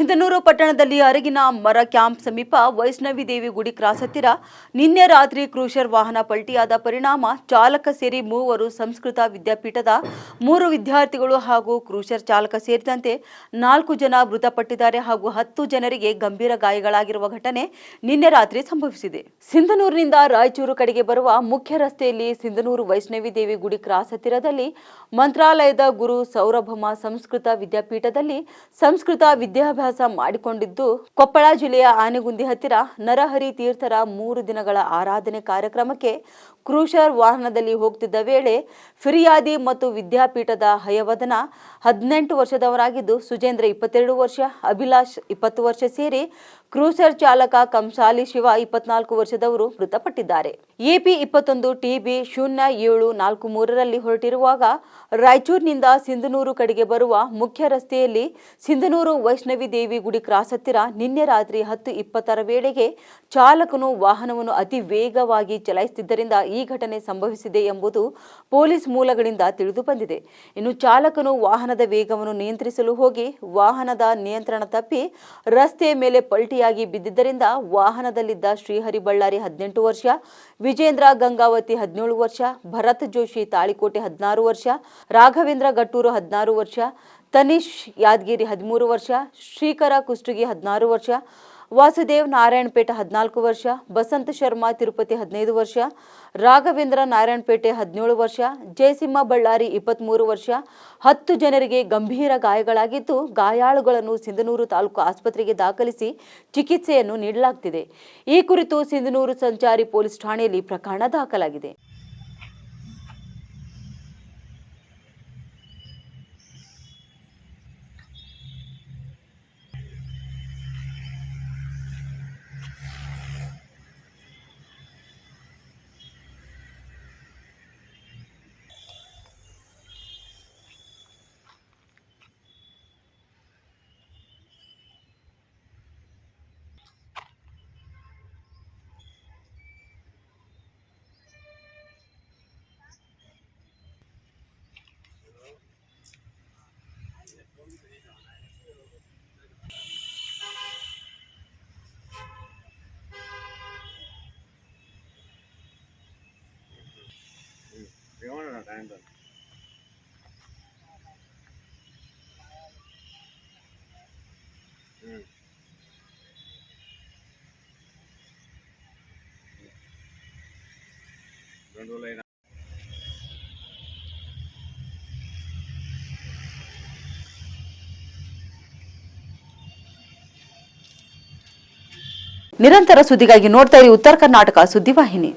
ಸಿಂಧನೂರು ಪಟ್ಟಣದಲ್ಲಿ ಅರಗಿನ ಮರ ಕ್ಯಾಂಪ್ ಸಮೀಪ ವೈಷ್ಣವಿ ದೇವಿ ಗುಡಿ ಕ್ರಾಸ್ ಹತ್ತಿರ ನಿನ್ನೆ ರಾತ್ರಿ ಕ್ರೂಷರ್ ವಾಹನ ಪಲ್ಟಿಯಾದ ಪರಿಣಾಮ ಚಾಲಕ ಸೇರಿ ಮೂವರು ಸಂಸ್ಕೃತ ವಿದ್ಯಾಪೀಠದ ಮೂರು ವಿದ್ಯಾರ್ಥಿಗಳು ಹಾಗೂ ಕ್ರೂಷರ್ ಚಾಲಕ ಸೇರಿದಂತೆ ನಾಲ್ಕು ಜನ ಮೃತಪಟ್ಟಿದ್ದಾರೆ ಹಾಗೂ ಹತ್ತು ಜನರಿಗೆ ಗಂಭೀರ ಗಾಯಗಳಾಗಿರುವ ಘಟನೆ ನಿನ್ನೆ ರಾತ್ರಿ ಸಂಭವಿಸಿದೆ. ಸಿಂಧನೂರಿನಿಂದ ರಾಯಚೂರು ಕಡೆಗೆ ಬರುವ ಮುಖ್ಯ ರಸ್ತೆಯಲ್ಲಿ ಸಿಂಧನೂರು ವೈಷ್ಣವಿ ದೇವಿ ಗುಡಿ ಕ್ರಾಸ್ ಹತ್ತಿರದಲ್ಲಿ ಮಂತ್ರಾಲಯದ ಗುರು ಸೌರಭಮ ಸಂಸ್ಕೃತ ವಿದ್ಯಾಪೀಠದಲ್ಲಿ ಸಂಸ್ಕೃತ ವಿದ್ಯಾಭ್ಯಾಸ ಮಾಡಿಕೊಂಡಿದ್ದು ಕೊಪ್ಪಳ ಜಿಲ್ಲೆಯ ಆನೆಗುಂದಿ ಹತ್ತಿರ ನರಹರಿ ತೀರ್ಥರ ಮೂರು ದಿನಗಳ ಆರಾಧನೆ ಕಾರ್ಯಕ್ರಮಕ್ಕೆ ಕ್ರೂಷರ್ ವಾಹನದಲ್ಲಿ ಹೋಗ್ತಿದ್ದ ವೇಳೆ ಫಿರ್ಯಾದಿ ಮತ್ತು ವಿದ್ಯಾಪೀಠದ ಹಯವದನ ಹದಿನೆಂಟು ವರ್ಷದವರಾಗಿದ್ದು ಸುಜೇಂದ್ರ ಇಪ್ಪತ್ತೆರಡು ವರ್ಷ, ಅಭಿಲಾಷ್ ಇಪ್ಪತ್ತು ವರ್ಷ ಸೇರಿ ಕ್ರೂಸರ್ ಚಾಲಕ ಕಂಸಾಲಿ ಶಿವ ಇಪ್ಪತ್ನಾಲ್ಕು ವರ್ಷದವರು ಮೃತಪಟ್ಟಿದ್ದಾರೆ. ಎಪಿ ಇಪ್ಪತ್ತೊಂದು ಟಿಬಿ ಶೂನ್ಯ ಏಳು ನಾಲ್ಕು ಮೂರರಲ್ಲಿ ಹೊರಟಿರುವಾಗ ರಾಯಚೂರಿನಿಂದ ಸಿಂಧನೂರು ಕಡೆಗೆ ಬರುವ ಮುಖ್ಯ ರಸ್ತೆಯಲ್ಲಿ ಸಿಂಧನೂರು ವೈಷ್ಣವಿ ದೇವಿ ಗುಡಿ ಕ್ರಾಸ್ ಹತ್ತಿರ ನಿನ್ನೆ ರಾತ್ರಿ ಹತ್ತು ಇಪ್ಪತ್ತರ ವೇಳೆಗೆ ಚಾಲಕನು ವಾಹನವನ್ನು ಅತಿ ವೇಗವಾಗಿ ಚಲಾಯಿಸುತ್ತಿದ್ದರಿಂದ ಈ ಘಟನೆ ಸಂಭವಿಸಿದೆ ಎಂಬುದು ಪೊಲೀಸ್ ಮೂಲಗಳಿಂದ ತಿಳಿದು ಬಂದಿದೆ. ಇನ್ನು ಚಾಲಕನು ವಾಹನದ ವೇಗವನ್ನು ನಿಯಂತ್ರಿಸಲು ಹೋಗಿ ವಾಹನದ ನಿಯಂತ್ರಣ ತಪ್ಪಿ ರಸ್ತೆಯ ಮೇಲೆ ಪಲ್ಟಿಯಾಗಿ ಬಿದ್ದಿದ್ದರಿಂದ ವಾಹನದಲ್ಲಿದ್ದ ಶ್ರೀಹರಿ ಬಳ್ಳಾರಿ ಹದಿನೆಂಟು ವರ್ಷ, ವಿಜೇಂದ್ರ ಗಂಗಾವತಿ ಹದಿನೇಳು ವರ್ಷ, ಭರತ್ ಜೋಶಿ ತಾಳಿಕೋಟೆ ಹದಿನಾರು ವರ್ಷ, ರಾಘವೇಂದ್ರ ಗಟ್ಟೂರು ಹದಿನಾರು ವರ್ಷ, ತನಿಷ್ ಯಾದಗಿರಿ ಹದಿಮೂರು ವರ್ಷ, ಶ್ರೀಕರ ಕುಷ್ಟಗಿ ಹದಿನಾರು ವರ್ಷ ವಾಸುದೇವ್ ನಾರಾಯಣಪೇಟೆ ಹದಿನಾಲ್ಕು ವರ್ಷ, ಬಸಂತ ಶರ್ಮಾ ತಿರುಪತಿ ಹದಿನೈದು ವರ್ಷ, ರಾಘವೇಂದ್ರ ನಾರಾಯಣಪೇಟೆ ಹದಿನೇಳು ವರ್ಷ, ಜಯಸಿಂಹ ಬಳ್ಳಾರಿ ಇಪ್ಪತ್ತ್ಮೂರು ವರ್ಷ, ಹತ್ತು ಜನರಿಗೆ ಗಂಭೀರ ಗಾಯಗಳಾಗಿದ್ದು ಗಾಯಾಳುಗಳನ್ನು ಸಿಂಧನೂರು ತಾಲೂಕು ಆಸ್ಪತ್ರೆಗೆ ದಾಖಲಿಸಿ ಚಿಕಿತ್ಸೆಯನ್ನು ನೀಡಲಾಗುತ್ತಿದೆ ಈ ಕುರಿತು ಸಿಂಧನೂರು ಸಂಚಾರಿ ಪೊಲೀಸ್ ಠಾಣೆಯಲ್ಲಿ ಪ್ರಕರಣ ದಾಖಲಾಗಿದೆ. ఏమన్నా టైం రెండు రోజులైనా ನಿರಂತರ ಸುದ್ದಿಗಾಗಿ ನೋಡ್ತಾ ಇರಿ ಉತ್ತರ ಕರ್ನಾಟಕ ಸುದ್ದಿವಾಹಿನಿ